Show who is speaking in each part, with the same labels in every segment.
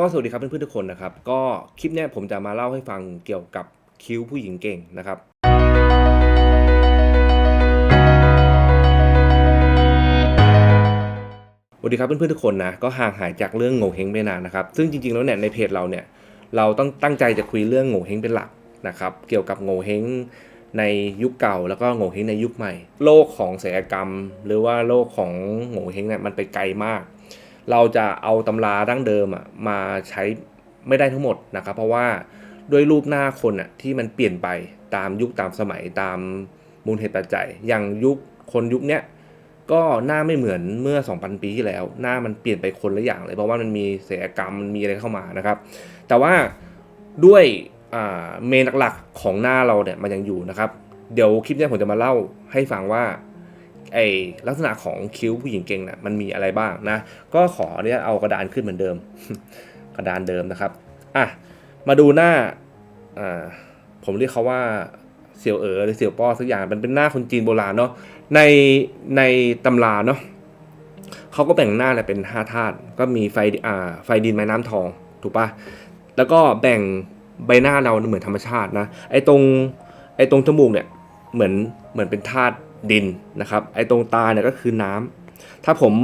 Speaker 1: ก็สวัสดีครับเพื่อนๆทุกคนนะครับ ก็คลิปนี้ผมจะมาเล่าให้ฟังเกี่ยวกับคิ้วผู้หญิงเก่งนะครับสวัสดีครับเพื่อนๆทุกคนนะก็ห่างหายจากเรื่องโง่เฮงไปนานนะครับ ซึ่งจริงๆแล้วเนี่ยในเพจเราเนี่ยเราต้องตั้งใจจะคุยเรื่องโง่เฮงเป็นหลักนะครับ เกี่ยวกับโง่เฮงในยุคเก่าแล้วก็โง่เฮงในยุคใหม่ โลกของศิลปกรรม หรือว่าโลกของโง่เฮงเนี่ยมันไปไกลมาก เราจะเอาตำราดั้งเดิมอะมาใช้ไม่ได้ทั้งหมดนะครับ เพราะว่าด้วยรูปหน้าคนอะที่มันเปลี่ยนไปตามยุคตามสมัยตามมูลเหตุปัจจัย อย่างยุคคนยุคเนี้ยก็หน้าไม่เหมือนเมื่อ 2,000 ปีที่แล้ว หน้ามันเปลี่ยนไปคนละอย่างเลย เพราะว่ามันมีศิลปกรรมมันมีอะไรเข้ามานะครับ แต่ว่าด้วยเมนหลักๆของหน้าเราเนี่ยมันยังอยู่นะครับ เดี๋ยวคลิปนี้ผมจะมาเล่าให้ฟังว่า ไอลักษณะของคิ้วผู้หญิงเก่งเนี่ยมันมีอะไรบ้างนะ ก็ขอเนี่ยเอากระดานขึ้นเหมือนเดิม กระดานเดิมนะครับอะมาดูหน้าอ่าผมเรียกเขาว่าเสี่ยวเอ๋อหรือเสี่ยวป้อสักอย่างมันเป็นหน้าคนจีนโบราณเนาะในในตำราเนาะเขาก็แบ่งหน้าเนี่ยเป็นห้าธาตุก็มีไฟอ่าไฟดินไม้น้ำทองถูกปะแล้วก็แบ่งใบหน้าเราเหมือนธรรมชาตินะไอ้ตรงไอ้ตรงจมูกเนี่ยเหมือนเหมือนเป็นธาตุ ดินนะครับ ไอ้ตรงตาเนี่ยก็คือน้ำถ้าผม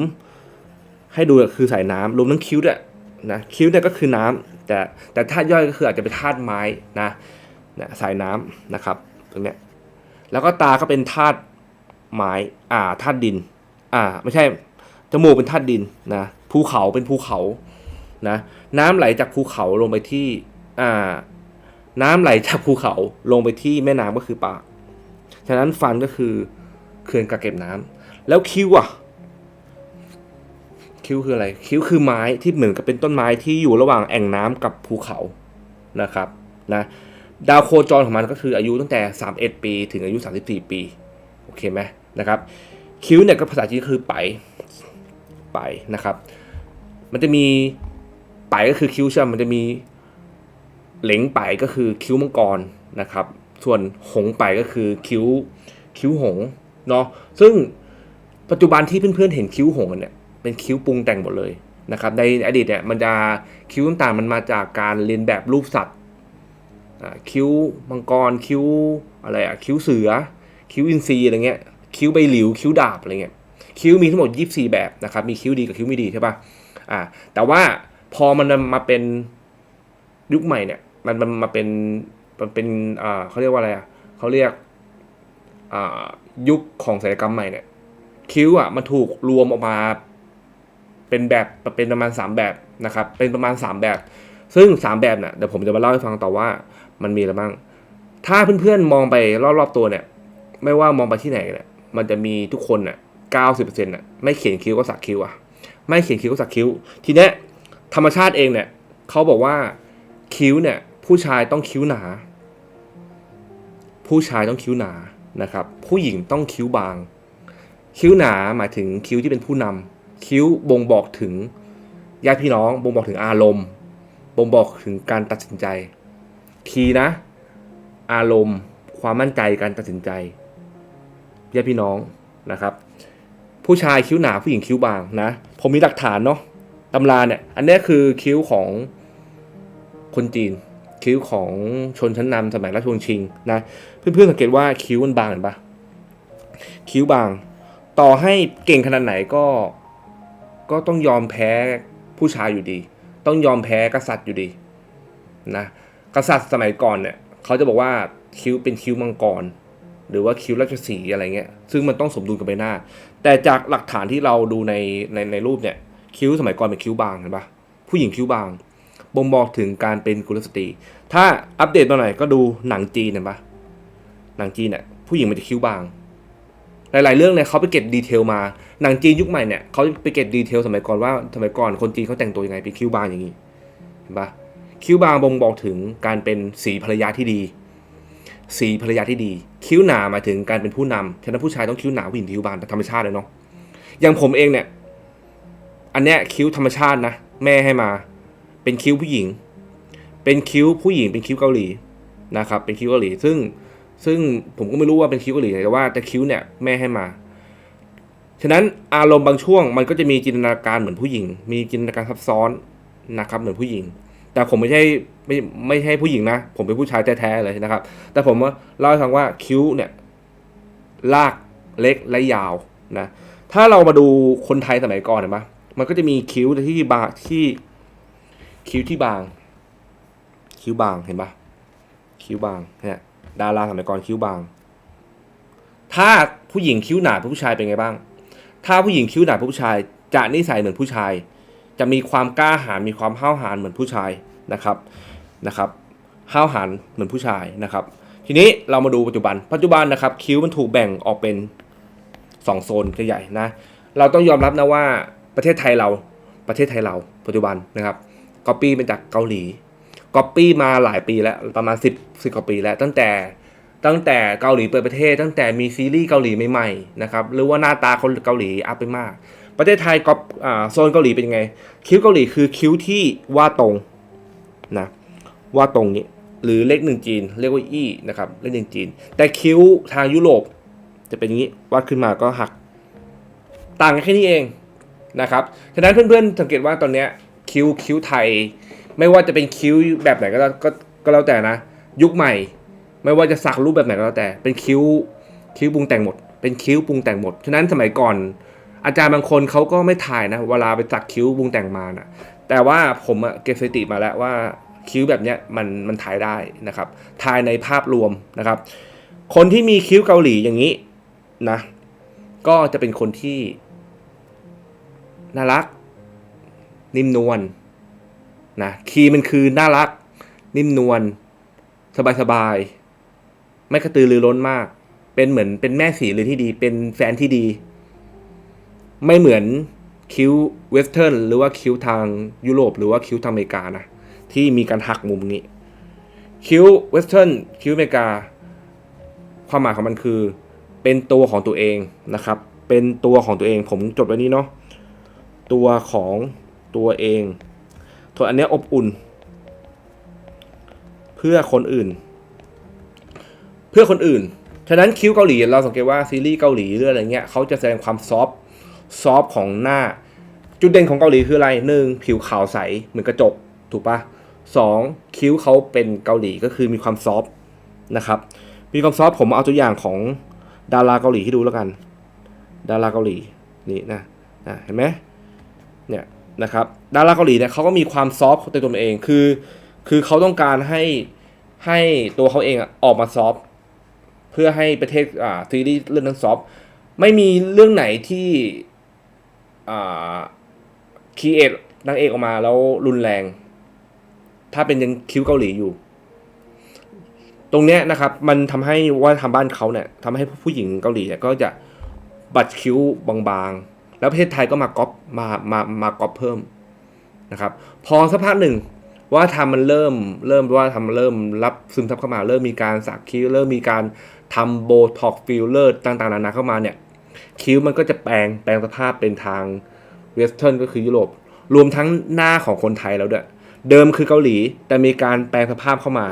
Speaker 1: ให้ดูก็คือสายน้ำรวมทั้งคิ้วเนี่ยนะคิ้วเนี่ยก็คือน้ำแต่แต่ธาตุย่อยก็คืออาจจะเป็นธาตุไม้นะนะสายน้ำนะครับตรงเนี้ยแล้วก็ตาก็เป็นธาตุไม้อ่าธาตุดิน อ่า ไม่ใช่จมูกเป็นธาตุดินนะภูเขาเป็นภูเขานะน้ำไหลจากภูเขาลงไปที่อ่าน้ำไหลจากภูเขาลงไปที่แม่น้ำก็คือปาก ฉะนั้นฟันก็คือ เขื่อนกักเก็บน้ำแล้วคิ้วอะ คิ้วคืออะไร คิ้วคือไม้ที่เหมือนกับเป็นต้นไม้ที่อยู่ระหว่างแอ่งน้ำกับภูเขานะครับนะดาวโคจรของมันก็คืออายุตั้งแต่ 31 ปีถึงอายุ 34 ปี โอเคไหมนะครับ คิ้วเนี่ยก็ภาษาจีนคือไปไปนะครับ มันจะมีไปก็คือคิ้วใช่ไหมมันจะมีเหลงไปก็คือคิ้วมังกรนะครับ ส่วนหงไปก็คือคิ้วคิ้วหง เนาะซึ่งปัจจุบันที่เพื่อนๆเห็นคิ้วหงเนี่ยเป็นคิ้วปรุงแต่งหมดเลยนะครับในอดีตเนี่ยมันจะคิ้วต่างๆมันมาจากการเรียนแบบรูปสัตว์คิ้วมังกรคิ้วอะไรอะคิ้วเสือ คิ้วอินทรีอะไรเงี้ยคิ้วใบหลิวคิ้วดาบอะไรเงี้ยคิ้วมีทั้งหมด 24 แบบนะครับมีคิ้วดีกับคิ้วไม่ดีใช่ปะอ่าแต่ว่าพอมันมาเป็นยุคใหม่เนี่ยมันมันมาเป็นมันเป็นอ่าเขาเรียกว่าอะไรอะเขาเรียก ยุคของศิลปกรรมใหม่เนี่ยคิ้วอะมันถูกรวมออกมาเป็นแบบเป็นประมาณ 3 แบบนะครับ เป็นประมาณ 3 แบบ ซึ่ง 3 แบบเนี่ยเดี๋ยวผมจะมาเล่าให้ฟังต่อว่ามันมีอะไรบ้าง ถ้าเพื่อนๆมองไปรอบๆตัวเนี่ย ไม่ว่ามองไปที่ไหนเนี่ยมันจะมีทุกคนน่ะเก้าสิบเปอร์เซ็นต์น่ะไม่เขียนคิ้วก็สักคิ้วอะ ไม่เขียนคิ้วก็สักคิ้ว ทีเนี้ยธรรมชาติเองเนี่ยเขาบอกว่าคิ้วเนี่ย ผู้ชายต้องคิ้วหนา ผู้ชายต้องคิ้วหนา นะครับผู้หญิงต้องคิ้วบาง คิ้วหนาหมายถึงคิ้วที่เป็นผู้นำคิ้วบ่งบอกถึงญาติพี่น้องบ่งบอกถึงอารมณ์บ่งบอกถึงการตัดสินใจคีนะ อารมณ์ ความมั่นใจการตัดสินใจญาติพี่น้องนะครับ ผู้ชายคิ้วหนาผู้หญิงคิ้วบางนะผมมีหลักฐานเนาะตำราเนี่ยอันนี้คือคิ้วของคนจีน คิ้วของชนชั้นนำสมัยราชวงศ์ชิงนะเพื่อนๆสังเกตว่าคิ้วมันบางเห็นปะคิ้วบาง ต่อให้เก่งขนาดไหนก็ก็ต้องยอมแพ้ผู้ชายอยู่ดี ต้องยอมแพ้กษัตริย์อยู่ดีนะกษัตริย์สมัยก่อนเนี่ยเขาจะบอกว่าคิ้วเป็นคิ้วมังกร หรือว่าคิ้วราชสีอะไรเงี้ยซึ่งมันต้องสมดุลกับใบหน้า แต่จากหลักฐานที่เราดูในในในรูปเนี่ยคิ้วสมัยก่อนเป็นคิ้วบางเห็นปะผู้หญิงคิ้วบาง บ่งบอกถึงการเป็นกุลสตรี ถ้าอัปเดตมาหน่อยก็ดูหนังจีนเห็นปะหนังจีนเนี่ยผู้หญิงมันจะคิ้วบาง หลาย ๆ เรื่องเนี่ยเขาไปเก็บดีเทลมา หนังจีนยุคใหม่เนี่ยเขาไปเก็บดีเทลสมัยก่อนว่าสมัยก่อนคนจีนเขาแต่งตัวยังไงเป็นคิ้วบางอย่างนี้เห็นปะคิ้วบางบ่งบอกถึงการเป็นสีภรรยาที่ดี สีภรรยาที่ดี คิ้วหนาหมายถึงการเป็นผู้นำฉะนั้นผู้ชายต้องคิ้วหนาผู้หญิงคิ้วบางธรรมชาติเลยเนาะอย่างผมเองเนี่ยอันเนี้ยคิ้วธรรมชาตินะ แม่ให้มา เป็นคิ้วผู้หญิง เป็นคิ้วผู้หญิง เป็นคิ้วเกาหลีนะครับ เป็นคิ้วเกาหลี ซึ่งซึ่งผมก็ไม่รู้ว่าเป็นคิ้วเกาหลีไหนแต่ว่าแต่คิ้วเนี่ยแม่ให้มา ฉะนั้นอารมณ์บางช่วงมันก็จะมีจินตนาการเหมือนผู้หญิง มีจินตนาการซับซ้อนนะครับ เหมือนผู้หญิง แต่ผมไม่ใช่ไม่ไม่ใช่ผู้หญิงนะ ผมเป็นผู้ชายแท้ๆเลยนะครับ แต่ผมว่าเล่าให้ฟังว่าคิ้วเนี่ยลากเล็กและยาวนะ ถ้าเรามาดูคนไทยสมัยก่อนเห็นปะมันก็จะมีคิ้วที่บางที่ คิ้วที่บาง คิ้วบางเห็นปะคิ้วบางเนี่ยดาราสมัยก่อนคิ้วบาง ถ้าผู้หญิงคิ้วหนาผู้ชายเป็นไงบ้าง ถ้าผู้หญิงคิ้วหนาผู้ชาย จะนิสัยเหมือนผู้ชาย จะมีความกล้าหาญมีความห้าวหาญเหมือนผู้ชายนะครับนะครับห้าวหาญเหมือนผู้ชายนะครับ ทีนี้เรามาดูปัจจุบัน ปัจจุบันนะครับ คิ้วมันถูกแบ่งออกเป็นสองโซนใหญ่ๆนะ เราต้องยอมรับนะว่าประเทศไทยเราประเทศไทยเราปัจจุบันนะครับ ก๊อปปี้เป็นจากเกาหลีก๊อปปี้มาหลายปีแล้วประมาณ 10 10กว่าปีแล้วตั้งแต่ตั้งแต่เกาหลีเปิดประเทศ ตั้งแต่มีซีรีส์เกาหลีใหม่ๆนะครับหรือว่าหน้าตาคนเกาหลีอัพไปมาก ประเทศไทยก๊อปโซนเกาหลีเป็นยังไง คิ้วเกาหลีคือคิ้วที่ว่าตรงนะว่าตรงนี้หรือเลขหนึ่งจีน เรียกว่าอี้นะครับเลขหนึ่งจีน แต่คิ้วทางยุโรปจะเป็นอย่างนี้วาดขึ้นมาก็หัก ต่างกันแค่นี้เองนะครับฉะนั้นเพื่อนๆสังเกตว่าตอนเนี้ย คิ้วคิ้วไทย ไม่ว่าจะเป็นคิ้วแบบไหนก็แล้วก็ก็แล้วแต่นะ ยุคใหม่ ไม่ว่าจะสักรูปแบบไหนก็แล้วแต่ เป็นคิ้วคิ้วปรุงแต่งหมด เป็นคิ้วปรุงแต่งหมดฉะนั้นสมัยก่อน อาจารย์บางคนเขาก็ไม่ถ่ายนะ เวลาไปสักคิ้วปรุงแต่งมานะแต่ว่าผมอะเก็บสถิติมาแล้วว่าคิ้วแบบเนี้ยมันมันถ่ายได้นะครับถ่ายในภาพรวมนะครับ คนที่มีคิ้วเกาหลีอย่างนี้นะ ก็จะเป็นคนที่น่ารัก นิ่มนวลนะคีย์มันคือน่ารัก นิ่มนวลสบายๆไม่กระตือรือร้นมาก เป็นเหมือนเป็นแม่สีเลยที่ดี เป็นแฟนที่ดี ไม่เหมือนคิ้วเวสเทิร์นหรือว่าคิ้วทางยุโรป หรือว่าคิ้วทางอเมริกานะที่มีการหักมุมนี้ คิ้วเวสเทิร์นคิ้วอเมริกา ความหมายของมันคือ เป็นตัวของตัวเองนะครับ เป็นตัวของตัวเองผมจดไว้นี้เนาะตัวของ ตัวเองส่วนอันนี้อบอุ่น เพื่อคนอื่น เพื่อคนอื่น ฉะนั้นคิ้วเกาหลีเราสังเกตว่าซีรีส์เกาหลีหรืออะไรเงี้ยเขาจะแสดงความซอฟต์ซอฟต์ของหน้า จุดเด่นของเกาหลีคืออะไรหนึ่งผิวขาวใสเหมือนกระจกถูกปะสองคิ้วเขาเป็นเกาหลีก็คือมีความซอฟต์นะครับ มีความซอฟต์ผมเอาตัวอย่างของดาราเกาหลีให้ดูแล้วกัน ดาราเกาหลีนี่นะนะเห็นไหมเนี่ย นะครับดาราเกาหลีเนี่ยเขาก็มีความซอฟต์ในตัวเองคือ คือเขาต้องการให้ให้ตัวเขาเองอะออกมาซอฟต์เพื่อให้ประเทศอ่าซีรีส์เรื่องนั้นซอฟต์ไม่มีเรื่องไหนที่อ่าคีเอทนางเอกออกมาแล้วรุนแรง ถ้าเป็นยังคิ้วเกาหลีอยู่ ตรงเนี้ยนะครับ มันทำให้ว่าทำบ้านเขาเนี่ยทำให้ผู้หญิงเกาหลีเนี่ยก็จะบัดคิ้วบางๆ แล้วประเทศไทยก็มาก๊อปมามามาก๊อปเพิ่มนะครับพอสักพักหนึ่งว่าทำมันเริ่มเริ่มว่าทำมันเริ่มรับซึมซับเข้ามา เริ่มมีการสักคิ้ว เริ่มมีการทำโบท็อกฟิลเลอร์ต่างๆนานาเข้ามาเนี่ยคิ้วมันก็จะแปลงแปลงสภาพเป็นทางเวสเทิร์นก็คือยุโรป รวมทั้งหน้าของคนไทยแล้วด้วยเดิมคือเกาหลีแต่มีการแปลงสภาพเข้ามา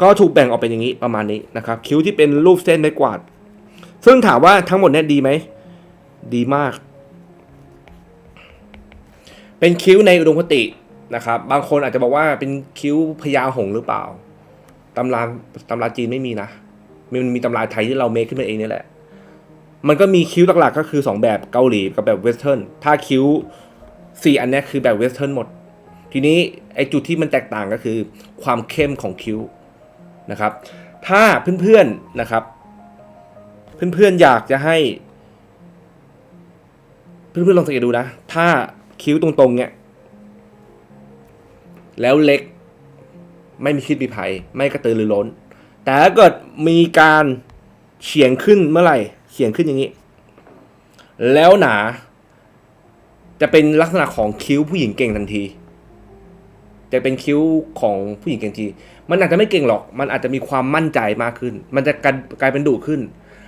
Speaker 1: ก็ถูกแบ่งออกเป็นอย่างนี้ประมาณนี้นะครับคิ้วที่เป็นรูปเส้นไม้กวาด ซึ่งถามว่าทั้งหมดเนี่ยดีไหมดีมาก เป็นคิ้วในอุดมคตินะครับ บางคนอาจจะบอกว่าเป็นคิ้วพญาหงหรือเปล่าตำราตำราจีนไม่มีนะ มันมีตำราไทยที่เราเมคขึ้นมาเองนี่แหละ มันก็มีคิ้วหลักๆก็คือ 2 แบบเกาหลีกับแบบเวสเทิร์น ถ้าคิ้ว 4 อันนี้คือแบบเวสเทิร์นหมด ทีนี้ไอจุดที่มันแตกต่างก็คือ ความเข้มของคิ้วนะครับ ถ้าเพื่อนๆนะครับ เพื่อนๆอยากจะให้ เพื่อนๆลองสังเกตดูนะ ถ้า คิ้วตรงๆเนี่ยแล้วเล็กไม่มีคิดมีภัยไม่กระตือรือร้น แต่ถ้าเกิดมีการเฉียงขึ้นเมื่อไหร่เฉียงขึ้นอย่างนี้ แล้วหนา จะเป็นลักษณะของคิ้วผู้หญิงเก่งทันที จะเป็นคิ้วของผู้หญิงเก่งที มันอาจจะไม่เก่งหรอก มันอาจจะมีความมั่นใจมากขึ้น มันจะกลายกลายเป็นดุขึ้น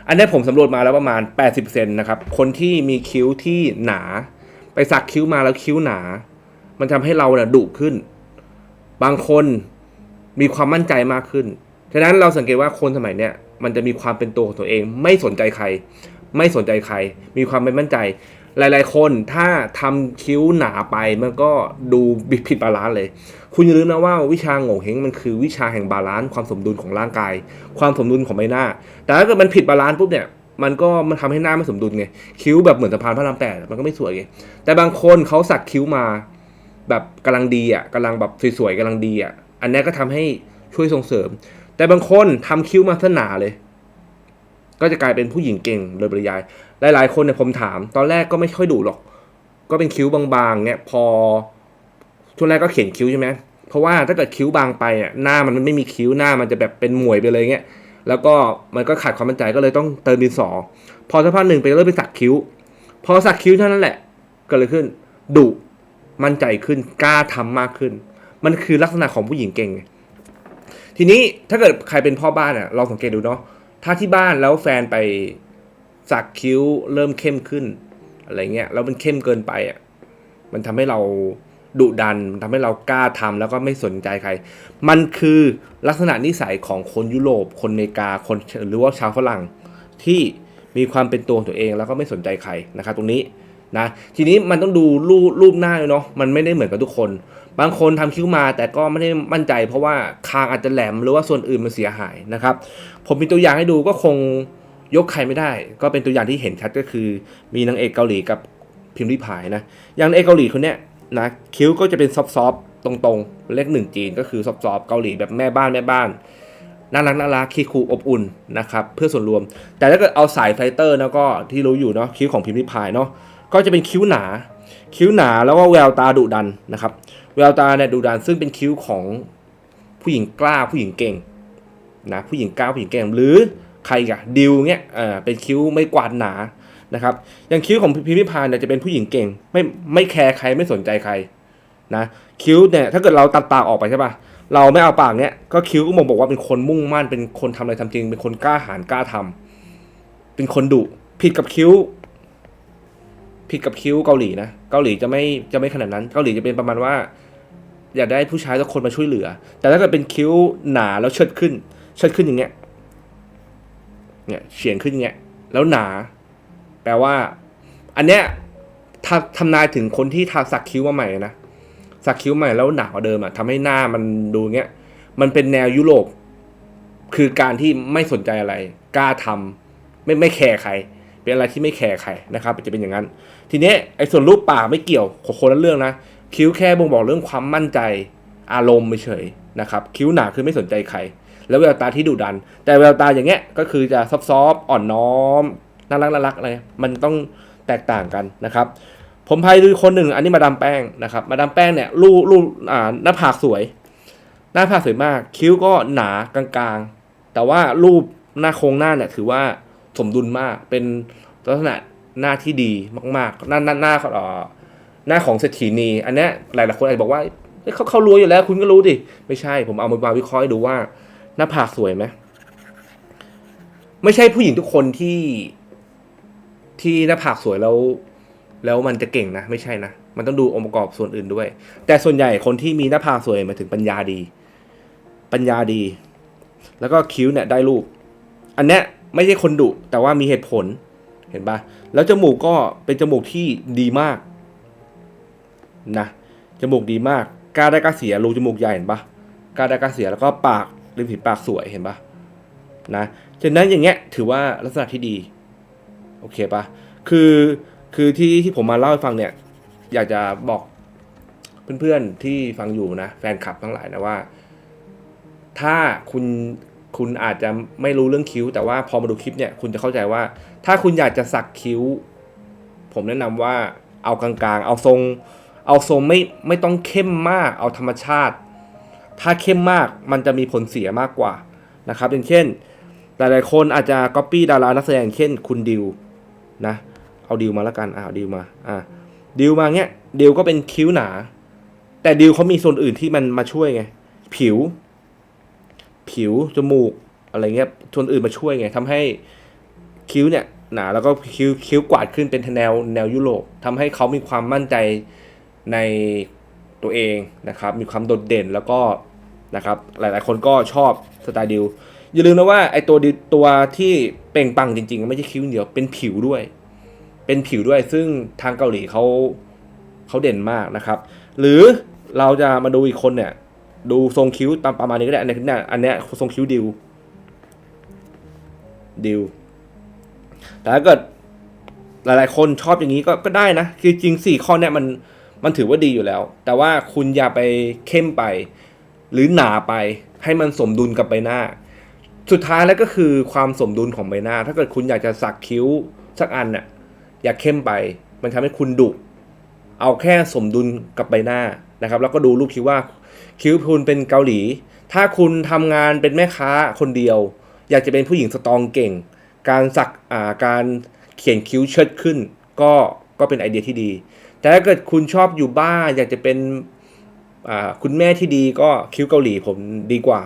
Speaker 1: อันนี้ผมสำรวจมาแล้วประมาณ 80%นะครับ คนที่มีคิ้วที่หนา ไปสักคิ้วมาแล้วคิ้วหนา มันทำให้เราเนี่ยดุขึ้น บางคนมีความมั่นใจมากขึ้น ฉะนั้นเราสังเกตว่าคนสมัยเนี้ยมันจะมีความเป็นตัวของตัวเอง ไม่สนใจใคร ไม่สนใจใคร มีความเป็นมั่นใจ หลาย ๆ คนถ้าทำคิ้วหนาไปมันก็ดูผิดบาลานซ์เลย คุณอย่าลืมนะว่าวิชาโง่เฮงมันคือวิชาแห่งบาลานซ์ความสมดุลของร่างกาย ความสมดุลของใบหน้า แต่ถ้าเกิดมันผิดบาลานซ์ปุ๊บเนี่ย มันก็มันทำให้หน้าไม่สมดุลไงคิ้วแบบเหมือนสะพานพระรามแปดมันก็ไม่สวยไงแต่บางคนเขาสักคิ้วมา แบบกำลังดีอะกำลังแบบสวยๆกำลังดีอะอันนี้ก็ทำให้ช่วยส่งเสริม แต่บางคนทำคิ้วมาซะหนาเลย ก็จะกลายเป็นผู้หญิงเก่งโดยปริยาย หลาย ๆ คนเนี่ยผมถาม ตอนแรกก็ไม่ค่อยดุหรอก ก็เป็นคิ้วบางๆ เนี่ยพอช่วงแรกก็เขียนคิ้วใช่ไหมเพราะว่าถ้าเกิดคิ้วบางไปอะหน้ามันไม่มีคิ้วหน้ามันจะแบบเป็นหมวยไปเลยเงี้ย แล้วก็มันก็ขาดความมั่นใจก็เลยต้องเติมดินสอ พอสักพักหนึ่งไปเริ่มไปสักคิ้ว พอสักคิ้วเท่านั้นแหละเก็เลยขึ้นดุมั่นใจขึ้นกล้าทำมากขึ้น มันคือลักษณะของผู้หญิงเก่งไงทีนี้ถ้าเกิดใครเป็นพ่อบ้านอะลองสังเกตดูเนาะถ้าที่บ้านแล้วแฟนไปสักคิ้วเริ่มเข้มขึ้นอะไรเงี้ยแล้วมันเข้มเกินไปอะมันทำให้เรา ดุดันมันทำให้เรากล้าทำแล้วก็ไม่สนใจใคร มันคือลักษณะนิสัยของคนยุโรป คนอเมริกา คนหรือว่าชาวฝรั่งที่มีความเป็นตัวของตัวเองแล้วก็ไม่สนใจใครนะครับตรงนี้นะทีนี้มันต้องดูรูปรูปหน้าด้วยเนาะมันไม่ได้เหมือนกับทุกคน บางคนทำคิ้วมาแต่ก็ไม่ได้มั่นใจ เพราะว่าคางอาจจะแหลมหรือว่าส่วนอื่นมันเสียหายนะครับ ผมมีตัวอย่างให้ดูก็คงยกใครไม่ได้ ก็เป็นตัวอย่างที่เห็นชัดก็คือ มีนางเอกเกาหลีกับพิมพ์ริพายนะอย่างนางเอกเกาหลีคนเนี้ย นะคิ้วก็จะเป็นซอฟต์ๆตรงๆ เลขหนึ่งจีนก็คือซอฟต์ๆเกาหลีแบบแม่บ้านแม่บ้านน่ารักน่ารักคีคูอบอุ่นนะครับเพื่อส่วนรวม แต่ถ้าเกิดเอาสายไฟเตอร์นะก็ที่รู้อยู่เนาะคิ้วของพิมพ์ริพายเนาะก็จะเป็นคิ้วหนา คิ้วหนาแล้วก็แววตาดุดันนะครับแววตาเนี่ยดุดันซึ่งเป็นคิ้วของผู้หญิงกล้าผู้หญิงเก่งนะผู้หญิงกล้าผู้หญิงเก่งหรือใครอะดิวเงี้ยเออเป็นคิ้วไม่กวาดหนา นะครับอย่างคิ้วของพิมพิพายเนี่ยจะเป็นผู้หญิงเก่ง ไม่ไม่แคร์ใครไม่สนใจใครนะคิ้วเนี่ยถ้าเกิดเราตัดปากออกไปใช่ปะเราไม่เอาปากเนี้ยก็คิ้วก็มองบอกว่าเป็นคนมุ่งมั่นเป็นคนทำอะไรทำจริง เป็นคนกล้าหาญกล้าทำเป็นคนดุผิดกับคิ้ว ผิดกับคิ้วเกาหลีนะเกาหลีจะไม่จะไม่ขนาดนั้น เกาหลีจะเป็นประมาณว่า อยากได้ผู้ชายสักคนมาช่วยเหลือ แต่ถ้าเกิดเป็นคิ้วหนาแล้วเชิดขึ้น เชิดขึ้นอย่างเงี้ยเนี่ยเฉียงขึ้นอย่างเงี้ยแล้วหนา ลว่า อันเนี้ยทำทำนายถึงคนที่ทาสักคิ้วมาใหม่นะสักคิ้วใหม่แล้วหนากว่าเดิมอะทำให้หน้ามันดูเงี้ย มันเป็นแนวยุโรปคือการที่ไม่สนใจอะไร กล้าทำไม่ไม่แคร์ใคร เป็นอะไรที่ไม่แคร์ใครนะครับจะเป็นอย่างนั้น ทีนี้ไอ้ส่วนรูปปากไม่เกี่ยวคนละเรื่องนะคิ้วแค่บ่งบอกเรื่องความมั่นใจอารมณ์เฉยนะครับคิ้วหนาคือไม่สนใจใคร แล้วแววตาที่ดุดัน แต่แววตาอย่างเงี้ยก็คือจะซอฟๆอ่อนน้อม น่ารักน่ารักอะไรมันต้องแตกต่างกันนะครับ ผมพายดูคนหนึ่งอันนี้มาดามแป้งนะครับ มาดามแป้งเนี่ยรูรูอ่าหน้าผากสวย หน้าผากสวยมาก คิ้วก็หนากลางๆ แต่ว่ารูปหน้าโครงหน้าเนี่ยถือว่าสมดุลมากเป็นลักษณะหน้าที่ดีมากๆ หน้าหน้าหน้าเอ่อหน้าของเศรษฐีนี อันนี้ยหลายๆคนอาจจะบอกว่าเขาเขารวยอยู่แล้วคุณก็รู้ดิ ไม่ใช่ ผมเอามาวิเคราะห์ดูว่า หน้าผากสวยไหม ไม่ใช่ผู้หญิงทุกคนที่ ที่หน้าผากสวยแล้ว แล้วมันจะเก่งนะ ไม่ใช่นะ มันต้องดูองค์ประกอบส่วนอื่นด้วย แต่ส่วนใหญ่คนที่มีหน้าผากสวยหมายถึงปัญญาดี ปัญญาดี แล้วก็คิ้วเนี่ยได้รูป อันเนี้ยไม่ใช่คนดุแต่ว่ามีเหตุผลเห็นปะแล้วจมูกก็เป็นจมูกที่ดีมากนะจมูกดีมากกล้าได้กล้าเสียรูจมูกใหญ่เห็นปะกล้าได้กล้าเสียแล้วก็ปากริมฝีปากสวยเห็นปะนะฉะนั้นอย่างเงี้ยถือว่าลักษณะที่ดี โอเคปะคือคือที่ที่ผมมาเล่าให้ฟังเนี่ย อยากจะบอกเพื่อนๆที่ฟังอยู่นะแฟนคลับทั้งหลายนะว่า ถ้าคุณคุณอาจจะไม่รู้เรื่องคิ้ว แต่ว่าพอมาดูคลิปเนี่ยคุณจะเข้าใจว่า ถ้าคุณอยากจะสักคิ้ว ผมแนะนำว่าเอากลางๆ เอาทรง เอาทรงไม่ไม่ต้องเข้มมาก เอาธรรมชาติ ถ้าเข้มมากมันจะมีผลเสียมากกว่านะครับอย่างเช่น หลายๆคนอาจจะก๊อปปี้ดารานักแสดงเช่น คุณดิว นะ เอาดิวมาแล้วกันอ่าดิวมาอ่าดิวมาเงี้ยดิวก็เป็นคิ้วหนา แต่ดิวเขามีส่วนอื่นที่มันมาช่วยไง ผิว ผิวจมูกอะไรเงี้ยส่วนอื่นมาช่วยไงทำให้คิ้วเนี่ยหนาแล้วก็คิ้วคิ้วกวาดขึ้นเป็นแนวแนวยุโรปทำให้เขามีความมั่นใจในตัวเองนะครับ มีความโดดเด่นแล้วก็นะครับ หลาย ๆ คนก็ชอบสไตล์ดิว อย่าลืมนะว่าไอตัวตัวที่เป่งปังจริงๆ ไม่ใช่คิ้วเดียวเป็นผิวด้วย เป็นผิวด้วยซึ่งทางเกาหลีเขาเขาเด่นมากนะครับ หรือเราจะมาดูอีกคนเนี่ย ดูทรงคิ้วตามประมาณนี้ก็ได้อันนี้อันนี้ทรงคิ้วดิวดิวแต่ถ้าเกิดหลายๆ คนชอบอย่างนี้ก็ก็ได้นะ คือจริงสี่ข้อเนี่ยมันมันถือว่าดีอยู่แล้ว แต่ว่าคุณอย่าไปเข้มไป หรือหนาไปให้มันสมดุลกับใบหน้า สุดท้ายแล้วก็คือความสมดุลของใบหน้า ถ้าเกิดคุณอยากจะสักคิ้วสักอันน่ะอย่าเข้มไป มันทำให้คุณดุเอาแค่สมดุลกับใบหน้านะครับ แล้วก็ดูรูปคิ้วว่าคิ้วคุณเป็นเกาหลี ถ้าคุณทำงานเป็นแม่ค้าคนเดียว อยากจะเป็นผู้หญิงสตองเก่ง การสักอ่าการเขียนคิ้วเชิดขึ้น ก็ก็เป็นไอเดียที่ดี แต่ถ้าเกิดคุณชอบอยู่บ้านอยากจะเป็นอ่าคุณแม่ที่ดีก็คิ้วเกาหลีผมดีกว่า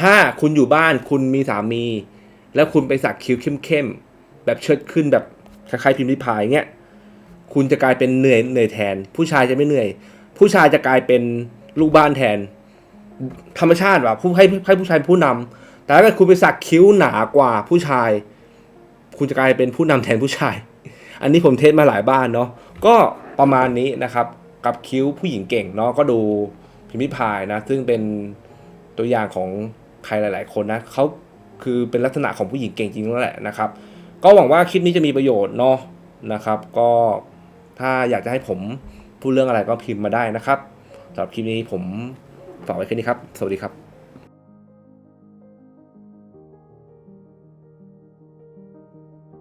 Speaker 1: ถ้าคุณอยู่บ้านคุณมีสามี แล้วคุณไปสักคิ้วเข้มๆแบบเชิดขึ้นแบบคล้ายๆพิมพ์ริพายเงี้ยคุณจะกลายเป็นเหนื่อยเหนื่อยแทน ผู้ชายจะไม่เหนื่อย ผู้ชายจะกลายเป็นลูกบ้านแทน ธรรมชาติว่ะผู้ให้ให้ผู้ชายผู้นำแต่ถ้าเกิดคุณไปสักคิ้วหนากว่าผู้ชาย คุณจะกลายเป็นผู้นำแทนผู้ชาย อันนี้ผมเทสมาหลายบ้านเนาะก็ประมาณนี้นะครับกับคิ้วผู้หญิงเก่งเนาะก็ดูพิมพ์ริพายนะซึ่งเป็นตัวอย่างของ ใครหลาย ๆ คนนะเขาคือเป็นลักษณะของผู้หญิงเก่งจริงแล้วแหละนะครับ ก็หวังว่าคลิปนี้จะมีประโยชน์เนาะนะครับ ก็ถ้าอยากจะให้ผมพูดเรื่องอะไรก็พิมพ์มาได้นะครับสำหรับคลิปนี้ผมฝากไว้แค่นี้ครับ สวัสดีครับ